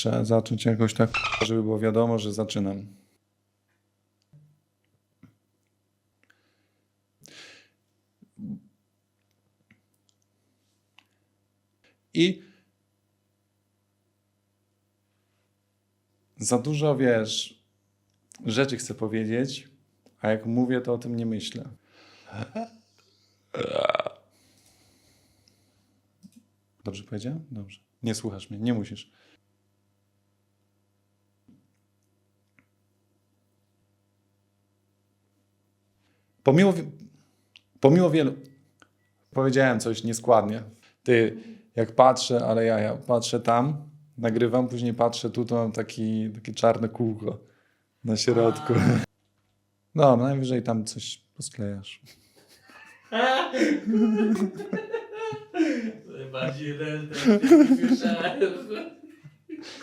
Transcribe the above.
trzeba zacząć jakoś tak, żeby było wiadomo, że zaczynam. I za dużo wiesz, rzeczy chcę powiedzieć, a jak mówię, to o tym nie myślę. Dobrze powiedziałem? Dobrze. Nie słuchasz mnie, nie musisz. Pomimo, pomimo wielu. Powiedziałem coś nieskładnie. Ty, jak patrzę, ale ja, ja patrzę tam, nagrywam, później patrzę tu, to mam taki, takie czarne kółko na środku. No, najwyżej tam coś posklejasz. Najbardziej rentę, słyszałem.